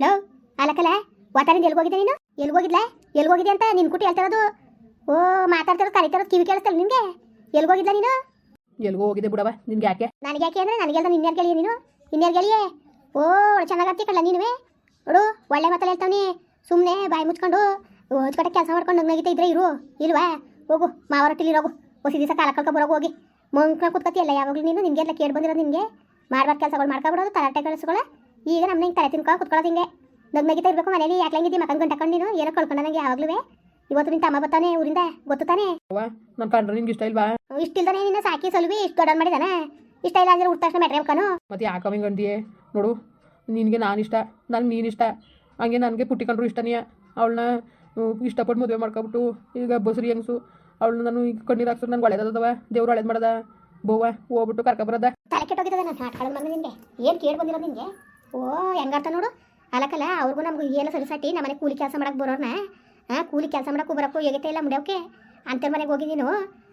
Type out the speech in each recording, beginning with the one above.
Low ಅಲಕಲ ವಾತಾರಿಂದ ಹೋಗಿದೆ ನೀನು? ಎಲ್ಗೋಗಿದ್ಲ ಎಲ್ಗೋಗಿದೆ ಅಂತ ನಿನ್ ಕುಟಿ ಹೇಳ್ತಿರೋದು ಓ ಮಾತಾಡ್ತಿರೋದು ಕರಿತಿರೋದು ಕಿವಿ ಕೇಳಿಸ್ತಲ್ಲ ನಿನ್ಗೆ? ಎಲ್ಗೋಗಿದ್ಲ ನೀನು? ಎಲ್ಗೋ ಹೋಗಿದೆ ಬಿಡವ ನಿನ್ಗೆ ಯಾಕೆ? ನನಗೆ ಯಾಕೆ ಅಂದ್ರೆ ನನಗೆ ಹೇಳ್ದ ನಿನ್ನೆ ಗೆಳೆಯ ನೀನು? ನಿನ್ನೆ ಗೆಳೆಯೇ ಓ ಚೆನ್ನಾಗತ್ತಿ ಕಳ್ಳ ನೀನುವೆ? ನೋಡು ಒಳ್ಳೆ ಮಾತಲ್ಲಿ ಹೇಳ್ತಾವನಿ. ಸುಮ್ಮನೆ ಬಾಯಿ ಮುಚ್ಕೊಂಡು ಹೊಚ್ಕಟ್ಟೆ ಕೆಲಸ ಮಾಡ್ಕೊಂಡು ನಗ್ನಗಿತ ಇದ್ರೆ ಇರು. ಇಲ್ವಾ? ಹೋಗು ಮಾವರೊಟ್ಟಿಲಿ ಹೋಗು ಹೊಸಿ ದಿವಸ ಕಾಲ ಕಳ್ಕೊಬರೋಗು ಹೋಗಿ. ಮಂಕ ಕುತ್ಕತಿ ಎಲ್ಲ ಯಾವಾಗಲೂ ನೀನು? ನಿನಗೆಲ್ಲ ಕೇಳಿ ಬಂದಿರೋದು ನಿನಗೆ? ಮಾಡ್ಬಾರ್ದು ಕೆಲಸಗಳು ಮಾಡ್ಕೊಬಿಡೋದು ತರಾಟೆ ಕೆಲಸಗಳು ಈಗ ನಮ್ಮ ಹಿಂಗೆ ತಲೆ ತಿನ್ಕೊ ಕುತ್ಕೊಳ್ಳೋದು ಹಿಂಗೆ. ನಗ್ನಗಿತ ಇರಬೇಕು ಮನೇಲಿ ಯಾಕೆ ಮಕನ್ ಗಂಟಕೊಂಡು ನೀನು? ಏನೋ ಕಳ್ಕೊಂಡು ನನಗೆ ಯಾವಾಗಲೂ. ಇವತ್ತು ನಿನ್ನ ತಮ್ಮ ಬರ್ತಾನೆ ಊರಿಂದ ಗೊತ್ತು ತಾನೇ? ಅವ್ವ ನನ್ನ ಕಂಡ್ರೆ ನಿನ್ಗೆ ಇಷ್ಟ ಇಲ್ವಾ? ಇಷ್ಟ ಇಲ್ದಾನೆ ನಿನ್ನ ಸಾಕಿ ಸಲ್ವಿ ಇಷ್ಟು ದೊಡ್ಡ ಮಾಡಿದಾನೆ? ಇಷ್ಟ ಇಲ್ಲ ಅಂದ್ರೆ ಉಟ್ಟ ತಕ್ಷಣ ಮೆಟ್ರೆ ಕಣು ಮತ್ತೆ ಯಾಕೆ ಹಿಂಗೆ ಅಂತೀಯೇ ನೋಡು ನಿನಗೆ ನಾನು ಇಷ್ಟ ನನಗೆ ನೀನು ಇಷ್ಟ. ಹಂಗೆ ನನಗೆ ಪುಟ್ಟಿ ಕಂಡ್ರು ಇಷ್ಟನೇ ಅವಳನ್ನ ಇಷ್ಟಪಟ್ಟು ಮದುವೆ ಮಾಡ್ಕೊಬಿಟ್ಟು ಈಗ ಬಸ್ರಿ ಹೆಂಗ್ಸು? ಅವಳನ್ನ ನಾನು ಈಗ ಕಣ್ಣೀರು ಹಾಕ್ಸೋದು ನನಗೆ ಒಳ್ಳೇದದವ ದೇವ್ರು ಒಳ್ಳೇದು ಮಾಡದ. ಬೋವ ಹೋಗ್ಬಿಟ್ಟು ಕರ್ಕೊಬರದ. ತಲೆ ಕೆಟ್ಟೋಗಿದ್ದದ ನಾನು ನಿನಗೆ ಏನು ಕೇಳಿ ಬಂದಿರೋದು ನಿನಗೆ? ಓ ಹೆಂಗಾರ್ತ ನೋಡು. ಅಲಕಲ್ಲ ಅವ್ರಿಗೂ ನಮ್ಗೆ ಏನು ಸರಿಸಾಟಿ ನಮ್ಮನೆ ಕೂಲಿ ಕೆಲಸ ಮಾಡಕ್ಕೆ ಬರೋರ್ನ. ಕೂಲಿ ಕೆಲಸ ಮಾಡಕ್ಕೆ ಬರೋಕ್ಕೂ ಯೋಗ್ಯತೆ ಇಲ್ಲ ಮುಡಿಯೋಕೆ. ಅಂತ ಮನೆಗೆ ಹೋಗಿ ನೀನು.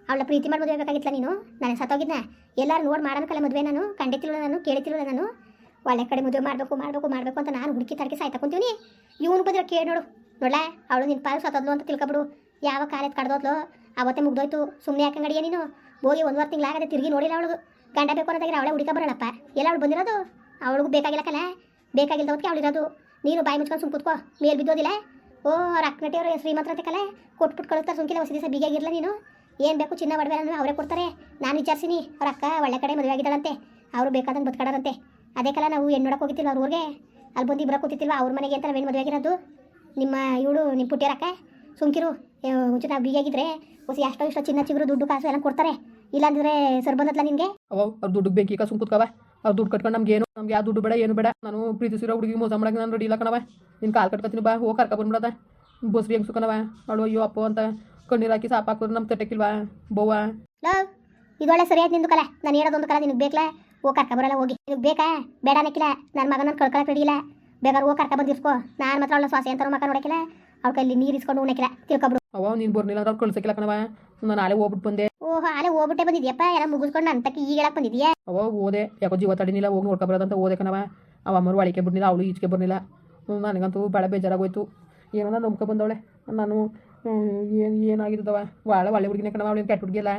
ಅವಳ ಪ್ರೀತಿ ಮಾಡಿ ಮದುವೆ ಬೇಕಾಗಿತ್ತಲ್ಲ ನೀನು. ನಾನು ಸತ್ತೋಗಿದ್ನ. ಎಲ್ಲರೂ ನೋಡಿ ಮಾಡೋಣಕ್ಕಲ್ಲ ಮದುವೆ ನಾನು ಖಂಡಿತಿಲ್ಲ ನಾನು ಕೇಳಿತಿಲ್ಲ ನಾನು. ಒಳ್ಳೆ ಕಡೆ ಮದುವೆ ಮಾಡಬೇಕು ಮಾಡಬೇಕು ಮಾಡಬೇಕು ಅಂತ ನಾನು ಹುಡುಕಿ ತರಕೆ ಸಾಯ್ತಾ ಕುಂತೀವಿ ಇವನು ಬಂದ್ರೆ ಕೇಳಿ ನೋಡು. ನೋಡ್ಲ, ಅವಳು ನಿನ್ನ ಪಾಲು ಸತ್ತೋದ್ಲು ಅಂತ ತಿಳ್ಕೊಬಿಡು. ಯಾವ ಕಾಲೇಜ್ ಕಡ್ದೋದ್ಲು? ಅವತ್ತೇ ಮುಗ್ದೋಯ್ತು. ಸುಮ್ಮನೆ ಯಾಕಂಗಡಿಯ ನೀನು? ಹೋಗಿ ಒಂದು ವಾರ ತಿಂಗಳಾಗದೆ ತಿರುಗಿ ನೋಡಿಲ್ಲ ಅವಳು. ಗಂಡ ಬೇಕು ಅನ್ನೋದಾಗಿರ ಅವಳೆ ಹುಡುಕ ಬರೋಣಪ್ಪ. ಎಲ್ಲ ಅವಳು ಬಂದಿರೋದು? ಅವಳಿಗೂ ಬೇಕಾಗಿಲ್ಲಕಲ್ಲ ಬೇಕಾಗಿಲ್ಲ ಹೊತ್ತಿಗೆ ಅವಳಿರೋದು ನೀನು ಬಾಯಿ ಮುಚ್ಕೊಂಡು ಸುಮ್ ಕುತ್ಕೋ. ಮೇಲೆ ಬಿದ್ದೋದಿಲ್ಲ? ಓ ಅವ್ರ ಅಕ್ಕನಟಿಯವರು ಶ್ರೀಮಂತರಂತೆ ಕಲೆ ಕೊಟ್ಬಿಟ್ಟು ಕಳಿಸ್ತಾರೆ ಸುಮ್ಕಿಲ್ಲ, ಹೊಸ ದಿವಸ ಬಿಗಿಯಾಗಿರಲ್ಲ ನೀನು? ಏನು ಬೇಕು ಚಿನ್ನ ನಾನು ಅವರೇ ಕೊಡ್ತಾರೆ. ನಾನು ವಿಚಾರಿಸಿನಿ, ಅವ್ರ ಅಕ್ಕ ಒಳ್ಳೆ ಕಡೆ ಮದುವೆ ಆಗಿದ್ದಾಳಂತೆ. ಅವರು ಬೇಕಾದಂಗೆ ಬದುಕಡಾರಂತೆ. ಅದೇ ಕಲ ನಾವು ಹೆಣ್ಣು ನೋಡಕ್ಕೆ ಹೋಗಿತ್ತಿಲ್ಲ ಅವ್ರ ಊರಿಗೆ? ಅಲ್ಲಿ ಬಂದು ಇಬ್ಬರ ಕೂತಿತ್ತಿಲ್ವ ಅವ್ರ ಮನೆಗೆ ಅಂತ ನಾವೇನು ಮದುವೆ ಆಗಿರೋದು? ನಿಮ್ಮ ಇವಳು, ನಿಮ್ಮ ಪುಟ್ಟಿಯರಕ್ಕ ಸುಮ್ಕಿರು. ಮುಂಚೆ ನಾವು ಬಿಗಿಯಾಗಿದ್ರೆ ಹೊಸ ಎಷ್ಟೋ ಇಷ್ಟೋ ಚಿನ್ನ ಚಿಗುರು ದುಡ್ಡು ಕಾಸು ಎಲ್ಲ ಕೊಡ್ತಾರೆ. ಇಲ್ಲಾಂದ್ರೆ ಸರ್ ಬಂದತ್ಲ ನಿಮಗೆ ಅವ್ರು ದುಡ್ಡು ದುಡ್ಡಿಗೆ ಬೆಂಕಿ ಸುಮ್ ಕೂತ್ಕವ ಅವ್ರು ದುಡ್ಡು ಕಟ್ಕೊಂಡು ನಮ್ಗೆ ಏನು ನಮ್ಗೆ ಯಾವ ದುಡ್ಡು ಬೇಡ ಏನು ಬೇಡ. ನಾನು ಪ್ರೀತಿಸಿರೋ ಹುಡುಗಿ ಮೋಸ ಮಾಡಕ್ಕೆ ನಾನು ರೆಡಿ ಇಲ್ಲ ಕಣವ ನಿನ್ನ ಕಾಲು ಕಟ್ಕೊತೀನಿ ಬಾ ಹೋಗಿ ಕರ್ಕ ಬಂದ್ಬಿಡದ. ಬಸ್ರಿ ಹೆಂಗ್ಸು ಕಣವ ಅವಳು ಅಯ್ಯೋ ಅಪ್ಪ ಅಂತ ಕಣ್ಣೀರು ಹಾಕಿ ಸಾಪ್ ಹಾಕಿದ್ರು ನಮ್ಮ ತಟ್ಟೆಕಿಲ್ವಾ ಬೋವ ಇದೊಳ್ಳೆ ಸರಿಯಾಗಿ ನಿಂದು ಕಲೆ. ನಾನು ಹೇಳೋದೊಂದು ಕಲ ನಿನಗೆ ಬೇಕಲ್ಲ ಹೋಗಿ ಕರ್ಕ ಬರಲ್ಲ ಹೋಗಿ. ನಿನಗೆ ಬೇಕಾ? ಬೇಡ ಅನ್ನಕ್ಕಿಲ್ಲ ನನ್ನ ಮಗನ ಕಳ್ಕೊಳಕ್ಕೆ ರೆಡಿಯಿಲ್ಲ ಬೇಕಾದ್ರೆ ಹೋಗಿ ಕರ್ಕ ಬಂದಿರ್ಸ್ಕೋ ನಾನು ಮಾತ್ರ ಅವಳ ಸ್ವಾಸಿ ಅಂತ ಮಕ್ಕ ನೋಡಕ್ಕಿಲ್ಲ ಅವ್ರ ಕೈಲಿ ನೀರು ಇಸ್ಕೊಂಡು ಉಣಕ್ಕಿಲ್ಲ ತಿಳ್ಕೊಬಿಡು ಅವ ನೀನು ಬರ್ನಿಲ್ಲ ಅಂದ್ರೆ ಅವ್ರು ಕಳ್ಸಕ್ಕಿಲ್ಲ ಕಣವ ನಾನು ನಾಳೆ ಹೋಗ್ಬಿಟ್ಟು ಬಂದೆ. ಓಹೋ ಅಲ್ಲೇ ಹೋಗ್ಬಿಟ್ಟೆ ಬಂದಿದ್ಯಪ್ಪ? ಎಲ್ಲ ಮುಗಿಸ್ಕೊಂಡು ನನ್ನ ತಕ್ಕ ಈಗ ಹೇಳಕ್ ಬಂದಿದ್ಯಾ? ಅವ ಓದೆ ಯಾಕೋ ಜೀವ ತಡಿನಿಲ್ಲ ಹೋಗಿ ನೋಡ್ಕೊಬರೋದಂತ ಓದೆ ಕಣವ ಅವ ಅಮ್ಮರು ಒಳಿಕೆ ಬಿಡ್ನಿಲ್ಲ ಅವಳು ಈಚೆಗೆ ಬರ್ನಿಲ್ಲ ನನಗಂತೂ ಭಾಳ ಬೇಜಾರಾಗೋಯ್ತು. ಏನೋ ನಂಬ್ಕೊ ಬಂದವಳೆ. ನಾನು ಏನು ಏನಾಗಿದ್ದವ ಭಾಳ ಒಳ್ಳೆ ಹುಡುಗಿನ ಕಣವ ಅವಳಿಗೆ ಕೆಟ್ಟ ಹುಡುಗಿಲ್ಲ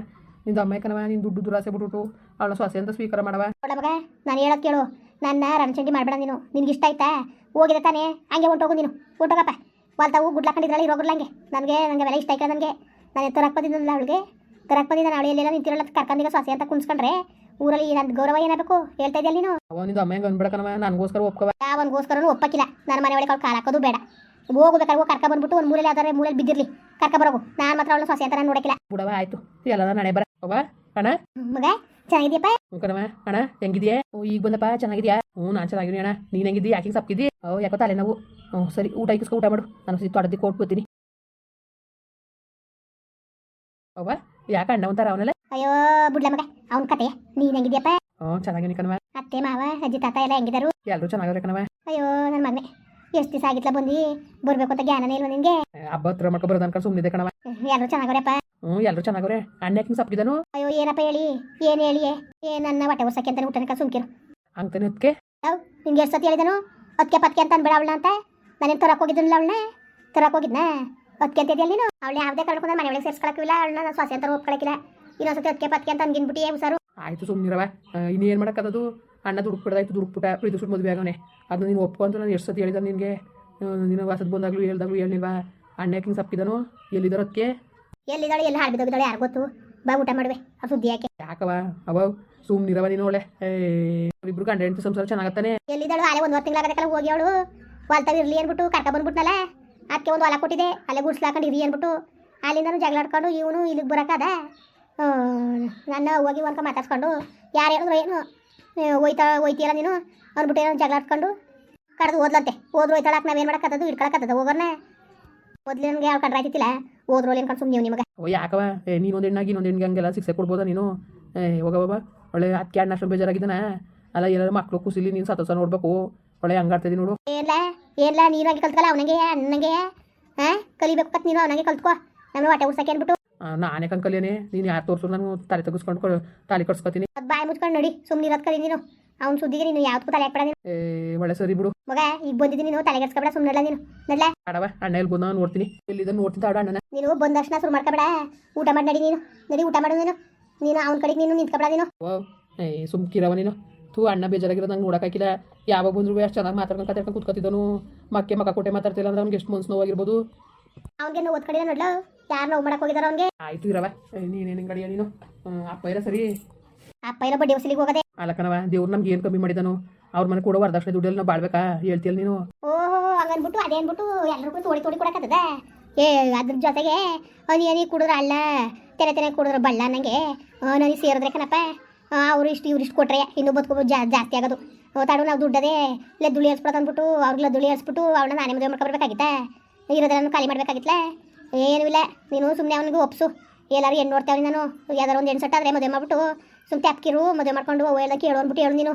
ನಿಂದು ಅಮ್ಮ ಕಣವ ನಿನ್ ದುಡ್ಡು ದುರಾಸೆ ಬಿಟ್ಬಿಟ್ಟು ಅವಳ ಸೊಸೆ ಅಂತ ಸ್ವೀಕಾರ ಮಾಡವ ಮಗ ನಾನು ಹೇಳೋದು ಕೇಳು. ನನ್ನ ರಣಚಂಡಿ ಮಾಡಬೇಡ ನೀನು. ನಿನ್ಗೆ ಇಷ್ಟ ಆಯ್ತಾ? ಹೋಗಿದೆ ತಾನೇ? ಹಂಗೆ ಹೊಂಟೋಗು ನೀನು. ಹೊಂಟೋಗಪ್ಪ. ವಾಲ್ತಾವು ಗುಡ್ಲಾಕೊಂಡಿದ್ರಲ್ಲ ಹಂಗೆ. ನನಗೆ ನನಗೆ ಬೆಲೆ ಇಷ್ಟ ಆಯ್ತಾ ನನಗೆ. ನಾನು ಎತ್ತರ ಬಂದಿದ್ದಲ್ಲ ಅವಳಿಗೆ. ತರಕ್ಕೆ ಬಂದಿದ್ದ ನಾಳೆ ಎಲ್ಲ ನಿಂತಿರಲ್ಲ ಕರ್ಕೊಂಡಿಗ ಸೊಸೆ ಅಂತ ಕುಣಿಸ್ಕೊಂಡ್ರೆ ಊರಲ್ಲಿ ಏನಂತ ಗೌರವ ಏನಾಗಬೇಕು? ಹೇಳ್ತಾ ಇದೆಯಲ್ಲ ನೀನು? ಅವ ನಿಂದು ಅಮ್ಮ ಹೆಂಗೆ ಅಂದ್ಬೇಡ ನನಗೋಸ್ಕರ ಒಪ್ಕವ ಯಾವನ್ಗೋಸ್ಕರನೂ ಒಪ್ಪಕ್ಕಿಲ್ಲ. ನನ್ನ ಮನೆ ಒಳಗೆ ಕಾಲ ಹಾಕೋದು ಬೇಡ. ಹೋಗ್ಬೇಕಾದ್ರೆ ಹೋಗಿ ಕರ್ಕ ಬಂದ್ಬಿಟ್ಟು ಒಂದು ಮೂಲೆಯಲ್ಲಿ ಯಾವ್ದಾರೆ ಮೂಲೆಯಲ್ಲಿ ಬಿದ್ದಿರ್ಲಿ. ಕರ್ಕ ಬರೋಗು. ನಾನು ಮಾತ್ರ ಅವಳು ಸೊಸೆ ಅಂತ ನಾನು ನೋಡಕ್ಕಿಲ್ಲ. ಬಿಡವ ಆಯ್ತು. ಎಲ್ಲ ನಡೆ ಬರ ಅವ ಅಣ್ಣ? ಮಗ ಚೆನ್ನಾಗಿದ್ಯಪ್ಪ? ಕಣವ ಅಣ್ಣ ಹೆಂಗಿದ್ಯಾ? ಓ ಈಗ ಬಂದಪ್ಪ ಚೆನ್ನಾಗಿದ್ಯಾ? ಹ್ಞೂ ನಾನು ಚೆನ್ನಾಗಿದ್ದೀನಿ ಅಣ್ಣ. ನೀನು ಹೆಂಗಿದ್ದಿ? ಯಾಕೆ ಹಿಂಗೆ ಸಪ್ಕಿದ್ದಿ? ಓ ಯಾಕೋ ತಲೆ ನಾವು. ಹ್ಞೂ ಸರಿ ಊಟ ಇಕ್ಕಿಸ್ಕೊ ಊಟ ಮಾಡು. ನಾನು ತೊಡದಿ ಕೊಟ್ಟು ಬರ್ತೀನಿ ಅವ್ವ ಯಾಕೆ ಅಣ್ಣ ಒಂಥರ ಅವನೆಲ್ಲ? ಅಯ್ಯೋ ಬುಡ್ಲ ಮಗ ಅವನ ಕತೆ ನೀನ್ ಹೆಂಗಿದ್ಯಪ್ಪ? ಹ್ಞೂ ಚೆನ್ನಾಗಿ ಕಣವ ಅತ್ತೆ ಮಾವ ಅಜ್ಜಿ ತಾತ ಎಲ್ಲ ಹೆಂಗಿದಾರು? ಎಲ್ಲರೂ ಚೆನ್ನಾಗಿದ್ರೆ ಕಣವ ಅಯ್ಯೋ ನನ್ನ ಮಗನೇ ಎಷ್ಟು ದಿವಸ ಆಗಿತ್ಲ ಬಂದು? ಬರ್ಬೇಕು ಅಂತ ಜ್ಞಾನನೇ ಇಲ್ವ ನಿಂಗೆ ಹಬ್ಬ ಹತ್ರ ಮಾಡ್ಕೊ ಬರೋದು ಅನ್ಕೊಂಡು ಸುಮ್ಮನಿದೆ ಕಣವ ಎಲ್ಲರೂ ಚೆನ್ನಾಗವ್ರಪ್ಪ? ಹ್ಞೂ ಎಲ್ಲರೂ ಚೆನ್ನಾಗವ್ರೆ. ಅಣ್ಣ ಯಾಕೆ ಸಪ್ಪಿದನು ಅಯ್ಯೋ ಏನಪ್ಪ ಹೇಳಿ? ಏನ್ ಹೇಳಿ? ಏ ನನ್ನ ಹೊಟ್ಟೆ ವರ್ಷಕ್ಕೆ ಅಂತ ಊಟನಕ ಸುಮ್ಕಿರು. ಅಂತಾನೆ ಹೊತ್ತಿಗೆ ಅವ್ ನಿಂಗೆ ಎಷ್ಟು ಸತಿ ಹೇಳಿದನು? ಅದಕ್ಕೆ ಪತ್ಕೆ ಅಂತ ಅನ್ಬೇಡ ಅವಳನ್ನ ಅಂತ? ನಾನೇನು ತರಕ್ ಹೋಗಿದ್ನಲ್ಲ ಅವಳನ್ನ? ತರಕ್ ಹೋಗಿದ್ನ? ಅದಕ್ಕೆ ಅಂತ ಇದೆಯಲ್ಲ ನೀನು? ಅವಳು ಯಾವುದೇ ಕಳ್ಕೊಂಡು ಮನೆ ಒಳಗೆ ಸೇರ್ಸ್ಕೊಳಕ್ಕಿಲ್ಲ ಅವಳನ್ನ ನಾನು ಸ್ವಾಸಿ ಅಂತ ಒಪ್ಕೊಳಕಿಲ್ಲ ಇನ್ನೊಂದ್ಸತಿ ಅದಕ್ಕೆ ಪತ್ಕೆ ಅಂತ ಅನ್ಗಿನ್ಬಿಟ್ಟು ಹುಷಾರು. ಆಯಿತು ಸುಮ್ಮನಿರವ ಇನ್ನೇನು ಮಾಡೋಕ್ಕದು ಅಣ್ಣ ದುಡ್ಡು ಬಿಡದಾಯ್ತು ದುಡ್ಡು ಬಿಟ್ಟ ಪ್ರೀತಿ ಸುಟ್ಟು ಮದುವೆ ಆಗವನೆ. ಅದನ್ನ ನೀನು ಒಪ್ಕೊಂತ ನಾನು ಎಷ್ಟು ಸತಿ ಹೇಳಿದ ನಿನಗೆ? ನೀನು ವಾಸದ ಬಂದಾಗಲೂ ಹೇಳ್ದಾಗಲೂ ಹೇಳಿಲ್ವಾ ಅಣ್ಣ ಯಾಕಿಂಗ್ ಸಪ್ಪಿದನು ಎಲ್ಲಿದ್ದಾರೋ ಅದಕ್ಕೆ ಎಲ್ಲಿದ್ದಾಳೆ ಎಲ್ಲಿ ಹಾಡ್ಬಿದ್ದೋಗಿದ್ದಾಳೆ ಯಾರು ಗೊತ್ತು? ಬಾ ಊಟ ಮಾಡುವೆ ಆ ಸುದ್ದಿ ಯಾಕೆ? ಯಾಕವ ಅವ ಸುಮ್ಮನಿರವ ನೀನು ಒಳ್ಳೆ ಏ ಇಬ್ರು ಗಂಡ ಹೆಂಡತಿ ಸಂಸಾರ ಚೆನ್ನಾಗತ್ತಾನೆ. ಎಲ್ಲಿದ್ದಾಳು? ಅಲ್ಲೇ ಒಂದು ತಿಂಗಳಾಗದಕ್ಕಲ್ಲ ಹೋಗಿ ಅವಳು. ಹೊಲ್ತಾಗ ಇರ್ಲಿ ಅನ್ಬಿಟ್ಟು ಕರ್ಕ ಬಂದ್ಬಿಟ್ನಲ್ಲ? ಅದಕ್ಕೆ ಒಂದು ಹೊಲ ಕೊಟ್ಟಿದೆ, ಅಲ್ಲೇ ಗುಡ್ಸ್ಲಾಕೊಂಡು ಇರಿ ಅನ್ಬಿಟ್ಟು ಅಲ್ಲಿಂದನೂ ಜಗಳಾಡ್ಕೊಂಡು ಇವನು ಇಲ್ಲಿಗೆ ಬರೋಕ್ಕದ ನನ್ನ ಹೋಗಿ ಒಂದ್ಕ ಮಾತಾಡ್ಸ್ಕೊಂಡು, ಯಾರು ಹೇಳಿದ್ರು ಏನು ಹೋಯ್ತಾ, ಹೋಯ್ತೀಯಲ್ಲ ನೀನು ಅಂದ್ಬಿಟ್ಟು ಏನೋ ಜಗಳಾಡ್ಕೊಂಡು ಕಡ್ದು ಓದ್ಲಂತೆ ಹೋದ್ರು ಹೋಯ್ತಾಳಕ್ಕೆ ನಾವೇನು ಮಾಡೋಕ್ಕದ್ದು ಇಟ್ಕೊಳಕ್ಕದ ಹೋಗೋರ್ನ. ಮೊದ್ಲು ನನಗೆ ಯಾವ ಕಂಡ್ರೆ ಆಯ್ತಿಲ್ಲ ಹೋದ್ರು ಅಲ್ಲಿ ಅನ್ಕೊಂಡು ಸುಮ್ಮನೆ ನಿಮಗೆ? ಓ, ಯಾಕವ? ನೀನು ಒಂದು ಹೆಣ್ಣಾಗಿ ಇನ್ನೊಂದು ಹೆಣ್ಣಿಗೆ ಹಂಗೆಲ್ಲ ಶಿಕ್ಷೆ ಕೊಡ್ಬೋದಾ ನೀನು? ಹೋಗ ಬಾಬಾ ಒಳ್ಳೆ ಅದಕ್ಕೆ ಅಣ್ಣ ಅಷ್ಟು ಬೇಜಾರಾಗಿದ್ದಾನೆ. ಅಲ್ಲ, ಎಲ್ಲರೂ ಮಕ್ಕಳು ಕುಸಿಲಿ ನೀನು ಸತಸ ನೋಡ್ಬೇಕು. ಒಳ್ಳೆ ಹಂಗಾಡ್ತಿದ್ದೀನಿ ನೋಡು. ಏನ್ಲ? ಏನ್ಲ? ನೀರಾಗಿ ಕಲ್ತ್ಕಲ್ಲ? ಅವನಿಗೆ? ಅಣ್ಣಂಗೆ? ಹಾ ಕಲಿಬೇಕು ಕತ್ ನೀನು ಅವನಿಗೆ ಕಲ್ತ್ಕೋ. ನಾನು ಹೊಟ್ಟೆ ಉಡ್ಸಕ್ಕೆ ಅಂದ್ಬಿಟ್ಟು. ನಾನೇ ಕಂಕಲೇನೆ ನೀನು ಯಾರು ತೋರಿಸು? ನಾನು ತಲೆ ತೆಗಿಸ್ಕೊಂಡು ಕೊಡು ತಾಲಿ ಕಟ್ಸ್ಕೊತೀನಿ. ಬಾಯಿ ಮುಚ್ಕೊಂಡು ನೋಡಿ. ಸುಮ್ಮನೆ ಇರೋದು ಕಲಿ ನೀನು. ಅವ್ನ ಸುದ್ದಿಗೆ ನೀನು ಯಾವ್ದಕ್ಕೂ ತಲೆ ಹಾಕ್ಬೇಡ ನೀನು. ಏ ಒಳ್ಳೆ ಸರಿ ಬಿಡು. ಮಗ ಈಗ ಬಂದಿದ್ದೀನಿ ನೀನು. ತಲೆಗೆಡ್ಸ್ಕೊಬೇಡ ಸುಮ್ಮನೆ ನೀನು. ನಡ್ಲೆ? ಅಡವ ಅಣ್ಣ ಎಲ್ಲಿ ಬಂದ ನೋಡ್ತೀನಿ. ಎಲ್ಲಿದ್ದ ನೋಡ್ತೀನಿ ಆಡ ಅಣ್ಣನ. ನೀನು ಬಂದ ತಕ್ಷಣ ಶುರು ಮಾಡ್ಕೊಬೇಡ ಊಟ ಮಾಡಿ ನಡಿ ನೀನು. ನಡಿ ಊಟ ಮಾಡು ನೀನು. ನೀನು ಅವ್ನ ಕಡೆಗೆ ನೀನು ನಿಂತ್ಕೊಬೇಡ ನೀನು. ಓ ಏ ಸುಮ್ಕಿರವ ನೀನು. ಥೂ ಅಣ್ಣ ಬೇಜಾರಾಗಿರೋದು ನಂಗೆ ನೋಡೋಕ್ಕಾಗಿಲ್ಲ ಯಾವಾಗ ಬಂದ್ರು ಅಷ್ಟು ಚೆನ್ನಾಗಿ ಮಾತಾಡ್ಕೊಂಡು ಕತ್ತಿರ್ಕೊಂಡು ಕೂತ್ಕೊತಿದ್ದನು. ಮಕ್ಕೆ ಮಕ್ಕ ಕೊಟ್ಟೆ ಮಾತಾಡ್ತಿಲ್ಲ ಅಂದ್ರೆ ಅವ್ನಿಗೆ ಎಷ್ಟು ಮನ್ಸು ನೋವಾಗಿರ್ಬೋದು. ಅವ್ನಿಗೆ ನೋವು ಓದ್ಕಡಿದ ನೋಡ್ಲು? ಯಾರು ನೋವು ಹೋಗಿದಾರ ಅವ್ನಿಗೆ? ಆಯ್ತು ಇರವ ನೀನೇನು ಗಡಿಯ ನೀನು? ಅಪ್ಪ ಇರ ಸರಿ? ಅಪ್ಪ ಇರ ಬಡ್ಡಿ ಹೋಗದೇ? ಹೋಗದೆ ಅಲ್ಲಕ್ಕನವ ದೇವ್ರು ನಮ್ಗೆ ಏನು ಕಮ್ಮಿ ಮಾಡಿದನು? ಅವ್ರ ಮನೆ ಕೂಡ ವರದಕ್ಷಿಣೆ ದುಡ್ಡಲ್ಲಿ ನಾವು ಬಾಳ್ಬೇಕಾ? ಹೇಳ್ತಿಯಲ್ಲ ನೀನು? ಓಹೋ ಹಂಗನ್ಬಿಟ್ಟು ಅದೇ ಅನ್ಬಿಟ್ಟು ಎಲ್ರಿಗೂ ತೋಡಿ ತೋಡಿ ಕೊಡಕತ್ತದ. ಏ ಅದ್ರ ಜೊತೆಗೆ ನೀ ನೀ ಕುಡಿದ್ರ ಅಲ್ಲ ತೆರೆ ತೆರೆ ಕುಡಿದ್ರ ಬಳ್ಳ ನನಗೆ ನನಗೆ ಸೇರಿದ್ರೆ ಕಣಪ್ಪ. ಅವರು ಇಷ್ಟು ಇವ್ರು ಇಷ್ಟು ಕೊಟ್ರೆ ಇನ್ನೂ ಬದುಕೋಬೋದು ಜಾ ಜಾಸ್ತಿ ಆಗೋದು. ತಡು ನಾವು ದುಡ್ಡದೇ ಇಲ್ಲ ದುಳಿ ಅಂದ್ಬಿಟ್ಟು ಅವ್ರಿಗೆಲ್ಲ ದುಳಿ ಹಚ್ಬಿಟ್ಟು ಅವಳನ್ನ ನಾನೇ ಮದುವೆ ಮಾಡ್ಕೊಬರ್ಬೇಕಾಗಿತ್ತ ಇರೋದ್ರನ್ನು ಖಾಲಿ ಮಾಡ್ಬೇಕಾಗಿತ್ತಲ್ಲ ಏನೂ ಇಲ್ಲ ನೀನು ಸುಮ್ಮನೆ ಅವನಿಗೆ ಒಪ್ಸು. ಎಲ್ಲರೂ ಹೆಣ್ಣು ನೋಡ್ತೇವೆ ನಾನು. ಯಾವ್ದಾರು ಒಂದು ಹೆಣ್ಣು ಆದರೆ ಮದುವೆ ಮಾಡ್ಬಿಟ್ಟು ಸುಮ್ಮನೆ ಅಪ್ಕಿರು ಮದುವೆ ಮಾಡ್ಕೊಂಡು ಎಲ್ಲ ಕೇಳು ಅಂದ್ಬಿಟ್ಟು ಹೇಳು ನೀನು.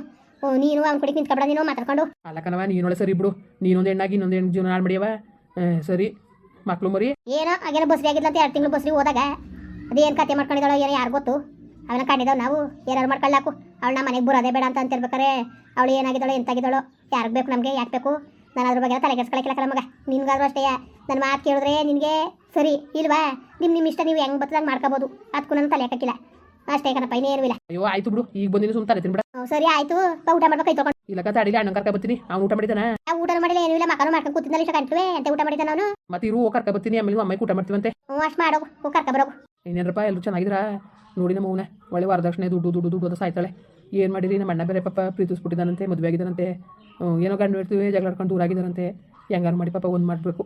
ನೀನು ಅವ್ನ ಕಡೆಗೆ ನಿಂತ್ಕೊಬೇಡ ನೀನು ಮಾತಾಡ್ಕೊಂಡು. ಅಲ್ಲಕ್ಕನವ ನೀನೊಳೆ ಸರಿ ಬಿಡು. ನೀನೊಂದು ಹೆಣ್ಣಾಗಿ ಇನ್ನೊಂದು ಹೆಣ್ಣು ಜೀವನ ಹಾಳು ಮಾಡಿಯವ ಸರಿ. ಮಕ್ಳು ಮರಿ. ಏನೋ ಹಾಗೇನೋ ಬಸ್ರಿ ಆಗಿಲ್ಲ ಅಂತ ಎರಡು ತಿಂಗಳು ಬಸ್ರಿ ಹೋದಾಗ ಅದೇನು ಕತೆ ಮಾಡ್ಕೊಂಡಿದ್ದಾಳೋ ಏನೋ ಯಾರು ಗೊತ್ತು? ಅವನ ಕಂಡಿದ್ದಾವೆ ನಾವು. ಏನಾರು ಮಾಡ್ಕೊಳ್ಳಾಕು ಅವಳು ನಮ್ಮ ಮನೆಗೆ ಬರೋದೇ ಬೇಡ ಅಂತ ಅಂತಿರ್ಬೇಕಾರೆ. ಅವಳು ಏನಾಗಿದ್ದಾಳು ಎಂತಾಗಿದ್ದಾಳು ಯಾರಿಗೆ ಬೇಕು ನಮಗೆ ಯಾಕೆ ಬೇಕು? ನಾನು ಅದ್ರ ಬಗ್ಗೆ ತಲೆ ಕೆಡ್ಸ್ಕೊಳಕ್ಕಿಲ್ಲ ಮಗ. ನಿನ್ಗಾದ್ರೂ ಅಷ್ಟೇ. ನನ್ನ ಮಾತು ಕೇಳಿದ್ರೆ ನಿನಗೆ ಸರಿ ಇಲ್ವಾ? ನಿಮ್ಮ ನಿಮ್ಮ ಇಷ್ಟ ನೀವು ಹೆಂಗೆ ಬರ್ತದಾಗ ಮಾಡ್ಕೋಬೋದು. ಅದಕ್ಕೂ ನನ್ನ ತಲೆ ಹಾಕಿಲ್ಲ ಅಷ್ಟೇ ಕಣಪ್ಪ ಇನ್ನೇನು ಇಲ್ಲ. ಅಯ್ಯೋ ಆಯ್ತು ಬಿಡು. ಈಗ ಬಂದಿನಿ ಸುಮ್ಮನೆ ತಲೆ ತಿನ್ಬಿಡ. ಸರಿ ಆಯ್ತು. ಊಟ ಮಾಡ್ಬೇಕು ಕೈ ಇಲ್ಲ ಇಲ್ಲಕ್ಕ ಅಡಿಲಿ ಅಣ್ಣ ಕರ್ಕ ಬರ್ತೀನಿ. ಅವ್ನು ಊಟ ಮಾಡಿದಾನ ಊಟ ಮಾಡಿಲ್ಲ ಏನೂ ಇಲ್ಲ. ಮಕ್ಕಳು ಮಾಡ್ಕೊಂಡು ಕೂತಿದ್ದಲ್ಲಿ ಇಷ್ಟ ಕಂಟ್ವೆ ಅಂತ ಊಟ ಮಾಡಿದ ಅವನು? ಮತ್ತೆ ಇರು ಕರ್ಕ ಬರ್ತೀನಿ. ಆಮೇಲೆ ಅಮ್ಮಗೆ ಊಟ ಮಾಡ್ತೀವಂತೆ. ಹ್ಞೂ ಅಷ್ಟು ಮಾಡೋ. ಕರ್ಕ ಬರೋಗು. ಇನ್ನೇನಪ್ಪ ಎಲ್ಲರೂ ಚೆನ್ನಾಗಿದ್ರಾ ನೋಡಿ ನಮ್ಮ ಅವನೇ. ಒಳ್ಳೆ ವರದಕ್ಷಿಣೆ ದುಡ್ಡು ದುಡ್ಡು ದುಡ್ಡು ಅಂತ ಸಾಯ್ತಾಳೆ. ಏನು ಮಾಡಿರಿ ನಮ್ಮ ಅಣ್ಣ ಬೇರೆ ಪಾಪ ಪ್ರೀತಿಸ್ಬಿಟ್ಟಿದ್ದಾನಂತೆ, ಮದುವೆ ಆಗಿದ್ದಾನಂತೆ. ಏನೋ ಗಂಡು ಇರ್ತೀವಿ ಜಗಳಾಡ್ಕೊಂಡು ದೂರಾಗಿದ್ದಾರಂತೆ ಹೆಂಗಾರು ಮಾಡಿ ಪಾಪ ಒಂದು ಮಾಡಬೇಕು.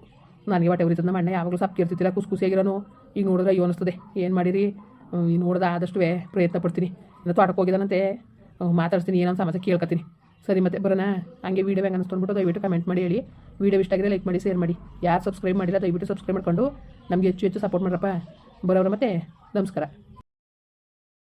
ನನಗೆ ಹೊಟ್ಟೆ ಉರಿತದ ನಮ್ಮ ಅಣ್ಣ ಯಾವಾಗಲೂ ಸಪ್ಕಿರ್ತಿದ್ದಿಲ್ಲ ಕುಸ್ ಖುಷಿಯಾಗಿರೋನು. ಈಗ ನೋಡಿದ್ರೆ ಅಯ್ಯೋ ಅನಿಸ್ತದೆ. ಏನು ಮಾಡಿರಿ? ನೋಡಿದ್ರೆ ಆದಷ್ಟು ಪ್ರಯತ್ನ ಪಡ್ತೀನಿ. ಇನ್ನು ತೋಟಕ್ಕೆ ಹೋಗಿದ್ದಾನಂತೆ. ಮಾತಾಡ್ತೀನಿ ಏನೋ ಸಮಸ್ಯೆ ಕೇಳ್ಕೊತೀನಿ ಸರಿ ಮತ್ತೆ, ಬರೋಣ. ಹಂಗೆ ವೀಡಿಯೋ ಹೆಂಗೆ ಅನಿಸ್ಕೊಂಡ್ಬಿಟ್ಟು ದಯವಿಟ್ಟು ಕಮೆಂಟ್ ಮಾಡಿ, ಹೇಳಿ. ವೀಡಿಯೋ ಇಷ್ಟ ಆಗಿದ್ರೆ ಲೈಕ್ ಮಾಡಿ ಶೇರ್ ಮಾಡಿ. ಯಾರು ಸಬ್ಸ್ಕ್ರೈಬ್ ಮಾಡಿಲ್ಲ, ದಯವಿಟ್ಟು ಸಬ್ಸ್ಕ್ರೈಬ್ ಮಾಡ್ಕೊಂಡು ನಮಗೆ ಹೆಚ್ಚು ಹೆಚ್ಚು ಸಪೋರ್ಟ್ ಮಾಡ್ರಪ್ಪ. ಬರೋರು ಮತ್ತೆ, ನಮಸ್ಕಾರ.